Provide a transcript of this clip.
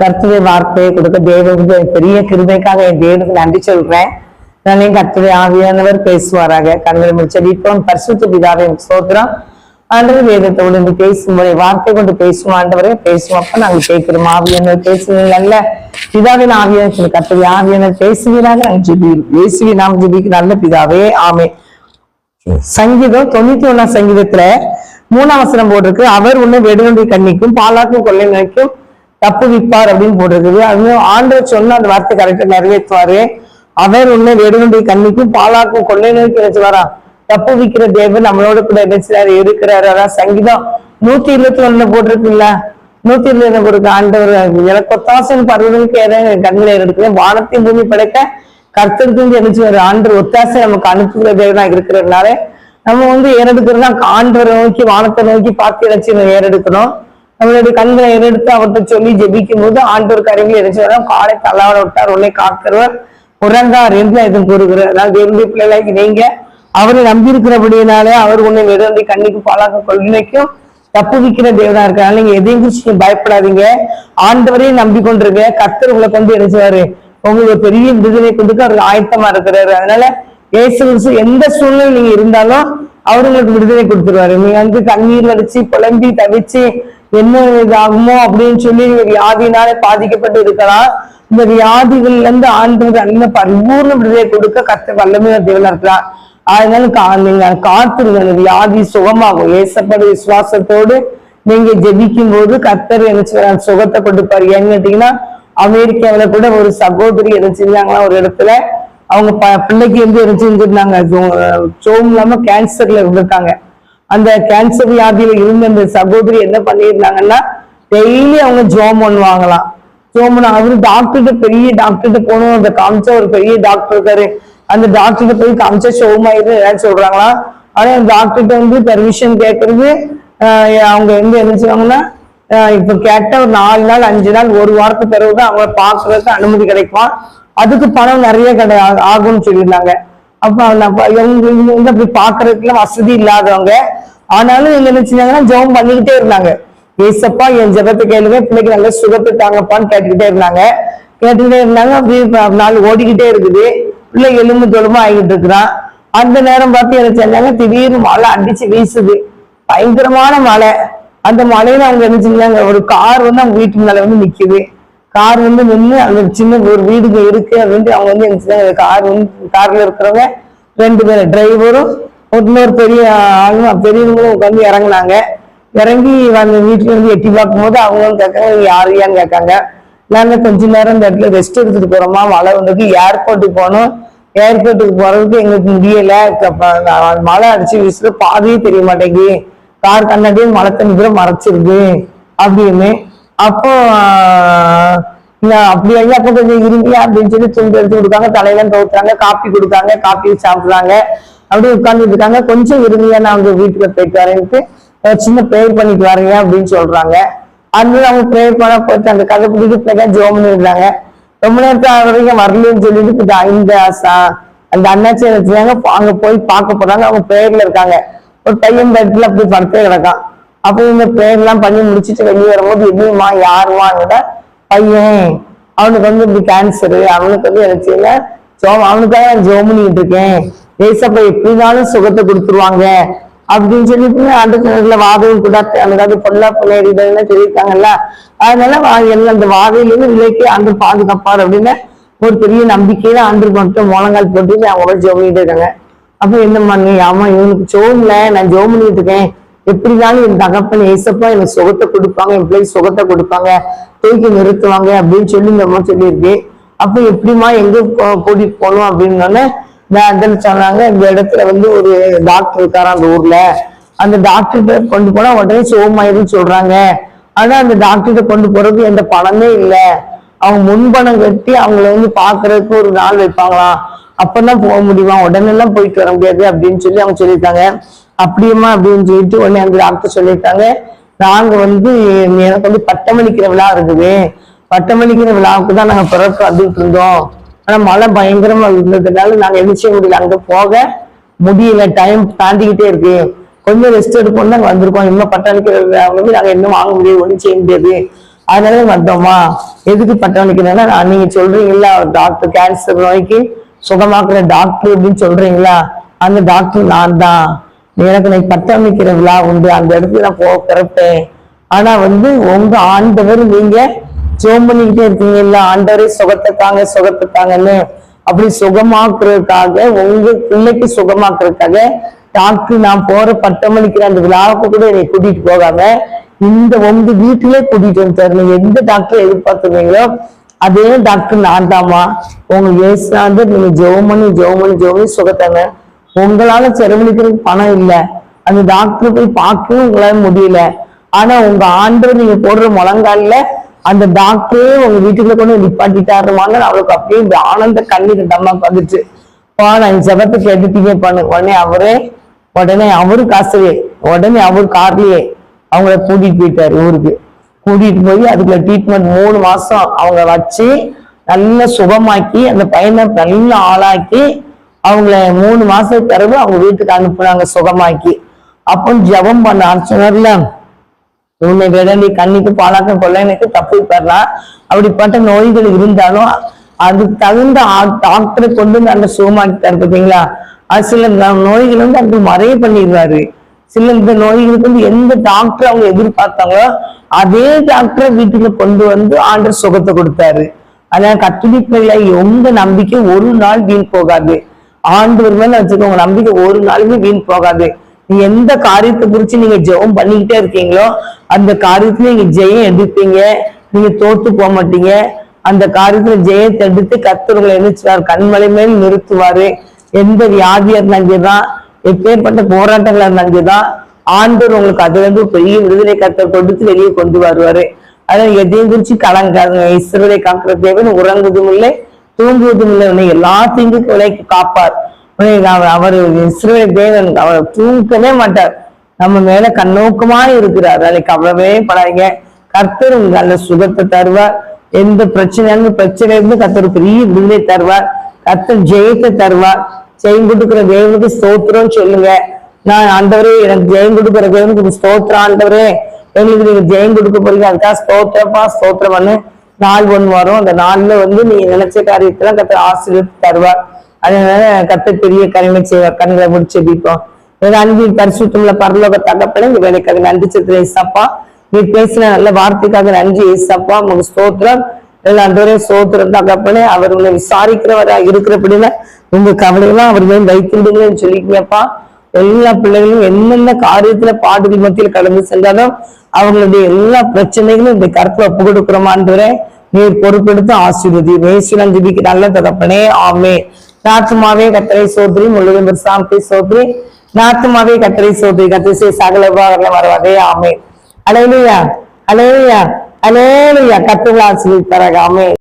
கர்த்தருடைய வார்த்தையை கொடுக்க தேவனுக்கு பெரிய கிருமைக்காக என் தேவனுக்கு நன்றி சொல்றேன். நாளையும் கர்த்தருடைய ஆவியானவர் பேசுவாராக. கண்களை முடிச்சடிப்போம் பரிசுத்த பிதாவை சோத்திரம் ஆண்டவர் வேதத்தோடு இருந்து பேசும்போது வார்த்தை கொண்டு பேசும் ஆண்டவரே பேசும் அப்ப நாங்கள் கேட்கிறோம். ஆவியானவர் பேசுவீங்கல்ல பிதாவின் ஆவியான கர்த்தருடைய ஆவியானவர் பேசுவீராக. நாங்கள் ஜிபி பேசுவி நாம் ஜிபிக்கு நல்ல பிதாவே. ஆமே சங்கீதம் தொண்ணூத்தி ஒன்னாம் சங்கீதத்துல மூணாம் வசனம் போட்டிருக்கு. அவர் உன்னை வெடுவண்டி கண்ணிக்கும் பாலாக்கும் கொள்ளை நினைக்கும். தப்புவிப்பார் அப்படின்னு போட்டிருக்குது. அது ஆண்டவர் சொன்ன அந்த வார்த்தை கரெக்டா நிறைவேற்றுவாரு. அவர் உன்னை வெடுவண்டி கண்ணிக்கும் பாலாக்கும் கொள்ளை நோக்கி நினைச்சுவாரா தப்பு விக்கிற தேவன் நம்மளோட கூட நினைச்சாரு இருக்கிறாரு. அதான் சங்கீதம் நூத்தி இருபத்தி ஒண்ணுல போட்டிருக்குல்ல? நூத்தி இருபது போட்டிருக்கு ஆண்டவர் எனக்கு ஒத்தாசன் பருவங்களுக்கு ஏதாவது கண்களை எடுக்குது வானத்தையும் பூமி படைக்க கர்த்தருக்கு நினைச்சு ஒரு ஆண்டர் ஒத்தாசை நமக்கு அனுப்புகிற தேவனா இருக்கிறதுனால நம்ம வந்து ஏறெடுக்கிறதா ஆண்டவரை நோக்கி வானத்தை நோக்கி பார்த்து நினைச்சு ஏறெடுக்கணும். நம்மளுடைய கண்களை எடுத்து அவர்கிட்ட சொல்லி ஜெபிக்கும் போது ஆண்டவர் கருவி நினைச்சு காலை தள்ளாட விட்டார் உன்னை காக்கிறவர் உறங்கார் என்று இதை கூறுகிறார். அதாவது தேவனுடைய பிள்ளைகளாகி நீங்க அவரை நம்பி இருக்கிறபடியினாலே அவர் உன்னை நெருந்தி கண்ணிக்கு பாலாக கொள்ளைக்கும் தப்புவிக்கிற தேவனா இருக்கிறாங்க நீங்க எதையும் குறிச்சு பயப்படாதீங்க. ஆண்டவரையும் நம்பி கொண்டிருக்க கர்த்தர் உங்களை கொண்டு நினைச்சாரு உங்களுக்கு பெரிய விடுதலை கொடுக்க அவர் ஆயத்தமா இருக்கிறாரு. அதனால இயேசு எந்த சூழ்நிலை நீங்க இருந்தாலும் அவர் உங்களுக்கு விடுதலை கொடுத்துருவாரு. நீங்க வந்து கண்ணீர் அடிச்சு புலம்பி தவிச்சு என்ன இதாகுமோ அப்படின்னு சொல்லி வியாதினாலே பாதிக்கப்பட்டு இருக்கலாம். இந்த வியாதிகள்ல இருந்து ஆண்டவர் நல்ல பரிபூர்ண விடுதலை கொடுக்க கத்த வல்லமையா தேவனா இருக்கிறார். அதனால கா நீங்க காத்துருங்க. அந்த வியாதி சுகமாகும். ஏசப்பட விசுவாசத்தோடு நீங்க ஜெபிக்கும் போது கத்தர் என்ன சுகத்தை கொடுப்பாரு. ஏன்னு கேட்டீங்கன்னா அமெரிக்காவில கூட ஒரு சகோதரி என்ன செஞ்சாங்களா ஒரு இடத்துல அவங்க ப- பிள்ளைக்கு வந்து என்ன செஞ்சிருந்தாங்க? சோம் இல்லாம கேன்சர்ல இருந்திருக்காங்க. அந்த கேன்சர் வியாதியில இருந்த அந்த சகோதரி என்ன பண்ணியிருந்தாங்கன்னா டெய்லி அவங்க ஜோம் பண்ணுவாங்களாம். ஜோம் பண்ண அவரு டாக்டர்கிட்ட பெரிய டாக்டர்கிட்ட போகணும் அந்த காமிச்சா ஒரு பெரிய டாக்டர் இருக்காரு. அந்த டாக்டர்கிட்ட போய் காமிச்சா சோமாயிரு ஏதாவது சொல்றாங்களா? ஆனா அந்த டாக்டர்கிட்ட வந்து பெர்மிஷன் கேட்கறது அவங்க வந்து என்ன செய்வாங்கன்னா இப்ப கேட்ட ஒரு நாலு நாள் அஞ்சு நாள் ஒரு வாரத்துக்கு பிறகுதான் அவங்க பாக்குறதுக்கு அனுமதி கிடைக்கும்? அதுக்கு பணம் நிறைய கிடை ஆகும்னு சொல்லியிருந்தாங்க. அப்ப அவங்க அப்ப இவங்க இவங்க வந்து அப்படி பாக்குறதுக்குலாம் வசதி இல்லாதவங்க. ஆனாலும் எங்க நினைச்சாங்கன்னா ஜெபம் பண்ணிக்கிட்டே இருந்தாங்க. ஏசப்பா என் ஜெபத்தை கேளுங்க பிள்ளைக்கு நல்ல சுகத்தை தாங்கப்பான்னு கேட்டுக்கிட்டே இருந்தாங்க. கேட்டுக்கிட்டே இருந்தாங்க அப்படியே நாள் ஓடிக்கிட்டே இருக்குது. பிள்ளை எலும்பு தொழுமா ஆகிட்டு இருக்கிறான் அந்த நேரம் பார்த்து என்ன செஞ்சாங்க திடீர்னு மழை அடிச்சு வீசுது. பயங்கரமான மழை. அந்த மழையில அவங்க என்ன செஞ்சாங்க ஒரு கார் வந்து அவங்க வீட்டு மேல வந்து நிக்குது. கார் வந்து நின்று அந்த சின்ன ஒரு வீடுங்க இருக்கு அப்படின்ட்டு அவங்க வந்து எங்க கார் வந்து கார்ல இருக்கிறவங்க ரெண்டு பேர் டிரைவரும் இன்னொரு பெரிய ஆளும் பெரியவங்களும் உட்காந்து இறங்குனாங்க. இறங்கி அந்த வீட்டுல இருந்து எட்டி பார்க்கும்போது அவங்களும் கேட்காங்க "நீங்க யாருயான்னு கேட்காங்க. நாங்க கொஞ்ச நேரம் இந்த இடத்துல ரெஸ்ட் எடுத்துட்டு போறோமா? மழை வந்துட்டு ஏர்போர்ட்டுக்கு போனோம் ஏர்போர்ட்டுக்கு போறதுக்கு எங்களுக்கு முடியல. மழை அடிச்சு வீசுற பாதையே தெரிய மாட்டேங்குது. கார் கண்ணாடியும் மழை தண்ணி கூட மறைச்சிருக்கு அப்படின்னு அப்போ அப்படி ஐயா அப்போ கொஞ்சம் இருந்தியா அப்படின்னு சொல்லி துண்டு எடுத்து கொடுத்தாங்க தலையெல்லாம் துவைச்சாங்க காப்பி கொடுத்தாங்க காப்பி சாப்பிடுறாங்க. அப்படியே உட்கார்ந்துட்டு இருக்காங்க. கொஞ்சம் இருந்தியா நான் அவங்க வீட்டுல போயிட்டு வரேன்ட்டு சின்ன ப்ரேயர் பண்ணிட்டு வரேன் அப்படின்னு சொல்றாங்க. அது அவங்க ப்ரேயர் பண்ண போயிட்டு அந்த கதை பிடிக்க ஜோம்னு இருந்தாங்க. ரொம்ப நேரத்தில் வரைக்கும் வரலன்னு சொல்லிட்டு இந்த- அந்த அண்ணாச்சி அங்க போய் பார்க்க போறாங்க. அவங்க ப்ரேயர்ல இருக்காங்க. ஒரு பையன் பெட்ல அப்படி படுத்தே கிடக்கான். அப்போ இந்த ப்ரேயர் பண்ணி முடிச்சிட்டு வெளியே வரும்போது எப்படிமா யாருமான்னு பையன். அவனுக்கு வந்து இப்படி கேன்சரு அவனுக்கு வந்து எனக்கு செய்யல ஜோம் அவனுக்காக நான் ஜோம் பண்ணிட்டு இருக்கேன். ஏசப்பா எப்படினாலும் சுகத்தை கொடுத்துருவாங்க. அப்படின்னு சொல்லிட்டு அந்த நேரத்துல வாதையும் கூட அதாவது பொல்லா பிள்ளைகள் சொல்லியிருக்காங்கல்ல. அதனால வா- எல்லாம் அந்த வாதையிலிருந்து விலைக்கு ஆண்டு பாதுகாப்பார் அப்படின்னு ஒரு பெரிய நம்பிக்கையில ஆண்டு மட்டும் முழங்கால் போட்டு அவங்க ஜோம் பண்ணிட்டு இருக்காங்க. அப்ப என்ன பண்ணி ஆமா இவனுக்கு ஜோம்ல நான் ஜோம் பண்ணிட்டு இருக்கேன். எப்படிதான் என் தகப்பன் ஏசப்பா எனக்கு சுகத்தை கொடுப்பாங்க என் பிள்ளை சுகத்தை கொடுப்பாங்க தூக்கி நிறுத்துவாங்க அப்படின்னு சொல்லி இந்த அம்மா சொல்லியிருக்கு. அப்ப எப்படிம்மா எங்க கூட்டிட்டு போகணும் அப்படின்னோடனே நான் அதில் சொன்னாங்க இந்த இடத்துல வந்து ஒரு டாக்டர் இருக்காரு அந்த ஊர்ல. அந்த டாக்டர்கிட்ட கொண்டு போனா உடனே சோமாயிருன்னு சொல்றாங்க. ஆனா அந்த டாக்டர்கிட்ட கொண்டு போறதுக்கு எந்த பணமே இல்லை. அவங்க முன்பணம் கட்டி அவங்கள வந்து பாக்குறதுக்கு ஒரு நாள் வைப்பாங்களாம். அப்பதான் போக முடியுமா? உடனே எல்லாம் போயிட்டு வர முடியாது அப்படின்னு சொல்லி அவங்க சொல்லியிருக்காங்க. அப்படியுமா அப்படின்னு சொல்லிட்டு உடனே அந்த டாக்டர் சொல்லியிருக்காங்க நாங்க வந்து எனக்கு வந்து பட்டமளிக்கிற விழா இருக்குது. பட்டமளிக்கிற விழாவுக்கு தான் நாங்க பிறக்க வந்துட்டு இருந்தோம். ஆனா மழை பயங்கரமா இருந்ததுனால நாங்க என்ன செய்ய முடியல அங்க போக முடியல. டைம் தாண்டிக்கிட்டே இருக்கு. கொஞ்சம் ரெஸ்ட் எடுப்போம் நாங்க வந்திருக்கோம். இன்னும் பட்டமளிக்கிற விழாவுக்கு நாங்க இன்னும் வாங்க முடியாது ஒன்றும் செய்ய முடியாது. அதனால வந்தோமா எதுக்கு பட்டம் நான் நீங்க சொல்றீங்களா டாக்டர் கேன்சர் நோய்க்கு சுகமாக்குற டாக்டர் அப்படின்னு சொல்றீங்களா? அந்த டாக்டர் நான் தான். எனக்கு நான் பட்டம் விழா உண்டு. அந்த இடத்துல நான் போ பிறப்பேன் ஆனா வந்து உங்க ஆண்டவர் நீங்க ஜோம் பண்ணிக்கிட்டே இருக்கீங்க. இல்ல ஆண்டவரே சுகத்தை தாங்க சுகத்தை தாங்கன்னு அப்படி சுகமாக்குறதுக்காக உங்க பிள்ளைக்கு சுகமாக்குறதுக்காக டாக்டர் நான் போற பட்டமளிக்கிற அந்த விழாவுக்கு கூட என்னை கூட்டிட்டு போகாம இந்த உங்க வீட்டிலே கூட்டிட்டு வந்துட்டாரு. நீங்க எந்த டாக்டர் எதிர்பார்த்துருவீங்களோ அதே டாக்டர் நான் தாமா உங்க ஏசாந்து நீங்க ஜெபம் பண்ணி ஜெபம் பண்ணி ஜெபம் பண்ணி சுகத்தாங்க. உங்களால செலவழிக்கிறதுக்கு பணம் இல்லை. அந்த டாக்டர் போய் பார்க்கவும் உங்களால முடியல. ஆனா உங்க ஆண்டவர் நீங்க போடுற முழங்கால அந்த டாக்டரே உங்க வீட்டுக்குள்ள கொண்டு வந்து நிப்பாட்டிட்டாருமாங்க அவளுக்கு அப்படியே இந்த ஆனந்த கண்ணீர் தம்மா வந்துச்சு பா நான் ஜபத்தை கேட்டுட்டீங்க பண்ணு உடனே அவரே உடனே அவரு காசுவே உடனே அவர் கார்லயே அவங்கள கூட்டிட்டு போயிட்டாரு ஊருக்கு. கூட்டிட்டு போய் அதுக்குள்ள ட்ரீட்மெண்ட் மூணு மாசம் அவங்க வச்சு நல்ல சுகமாக்கி அந்த பையனை நல்ல ஆளாக்கி அவங்கள மூணு மாசத்துக்கு பிறகு அவங்க வீட்டுக்கு அனுப்புனாங்க சுகமாக்கி. அப்போ ஜெபம் பண்ண சொன்னார்ல உன்னை நீ கண்ணிக்கு பாலாக்கம் கொள்ளைனுக்கு தப்பு பெறலாம் அப்படிப்பட்ட நோய்கள் இருந்தாலும் அதுக்கு தகுந்த டாக்டரை கொண்டு வந்து அந்த சுகமாக்கிட்டாரு பார்த்தீங்களா? அது சில நோய்கள் வந்து அந்த மறைய பண்ணிடுவாரு. சில இந்த நோய்களுக்கு வந்து எந்த டாக்டர் அவங்க எதிர்பார்த்தாங்களோ அதே டாக்டரை வீட்டுக்கு கொண்டு வந்து ஆண்டர் சுகத்தை கொடுத்தாரு. அதனால கத்துடிப்பிள்ளை உங்க நம்பிக்கை ஒரு நாள் வீண் போகாது. ஆண்டவர் மேல வச்சுக்கோங்க நம்பிக்கை ஒரு நாளுமே வீண் போகாது. நீ எந்த காரியத்தை குறிச்சு நீங்க ஜெபம் பண்ணிக்கிட்டே இருக்கீங்களோ அந்த காரியத்துல நீங்க ஜெயம் எடுப்பீங்க. நீங்க தோத்து போக மாட்டீங்க. அந்த காரியத்துல ஜெயத்தை எடுத்து கத்தர்களை நினைச்சார் கண்மலை மேல் நிறுத்துவாரு. எந்த வியாதியா இருந்தாங்கதான் எப்பேற்பட்ட போராட்டங்களா இருந்தாங்கதான் ஆண்டவர் உங்களுக்கு அதுல இருந்து பெரிய விடுதலை கத்தை கொடுத்து வெளியே கொண்டு வருவாரு. அதான் எதையும் குறிச்சு கலங்காதுங்க. இஸ்ரோலை காக்குற தேவன் உறங்குதும் இல்லை. தூங்குவதும் இல்லை உன்னை எல்லா தீங்குக்கு விலைக்கு காப்பார் அவர் அவர் இஸ்ரவேல் தேவன் அவர் தூங்கவே மாட்டார். நம்ம மேல கண்ணோக்கமா இருக்கிறார். அதை கவலவே படாதீங்க. கர்த்தர் உங்களுக்கு நல்ல சுகத்தை தருவார். எந்த பிரச்சனையாலும் பிரச்சனை இருந்து கர்த்தர் பெரிய விடுதலை தருவார். கர்த்தர் ஜெயத்தை தருவார். ஜெயம் கொடுக்கிற தேவனுக்கு ஸ்தோத்திரம் சொல்லுங்க. நான் ஆண்டவரே எனக்கு ஜெயம் கொடுக்கிற தேவனுக்கு ஸ்தோத்திரம் ஆண்டவரே. எங்களுக்கு நீங்க ஜெயம் கொடுக்க போறீங்க. அதுக்காக ஸ்தோத்திரப்பா ஸ்தோத்திரம் பண்ணு. நாள் ஒன்று வரும். அந்த நாள்ல வந்து நீங்கள் நினைச்ச காரியத்தெல்லாம் கத்த ஆசீர்வதித்து தருவார். அதனால கத்த பெரிய கனிமை செய்வார். கண்களை முடிச்சு வைப்போம் அன்பின் பரிசுத்தம்ல பரலோக தகப்பனே இந்த வேலைக்காக நன்றி சித்திர ஏசப்பா. நீ பேசின நல்ல வார்த்தைக்காக நன்றி ஏசப்பா. உங்க ஸ்தோத்திரம். எல்லா அன்றவரே ஸ்தோத்திரம் தகப்பனே. அவர் உங்களை விசாரிக்கிறவரா இருக்கிறபடினா உங்க கவலையெல்லாம் அவர் மேல் வைத்திருந்தீங்கன்னு சொல்லிக்கங்கப்பா எல்லா பிள்ளைகளும் என்னென்ன காரியத்துல பாடுகள் மத்தியில் கடந்து சென்றாலும் அவங்களுடைய எல்லா பிரச்சனைகளும் இந்த கருத்துல ஒப்பு கொடுக்குறோமான்றேன் நீர் பொறுப்பெடுத்து ஆசீர்வதி. மேசிலம் ஜிபிக்கு நல்ல தகப்பனே ஆமே நாத்துமாவே கத்தரை சோதரி முழுவதும் சாந்தி சோதரி. நாத்துமாவே கத்தரை சோதரி. கத்திரை சகல உபகாரம் வரவாதே ஆமே அலையிலையா அலையிலையா அலையிலையா கத்துகளை ஆசிரியர் தரக ஆமே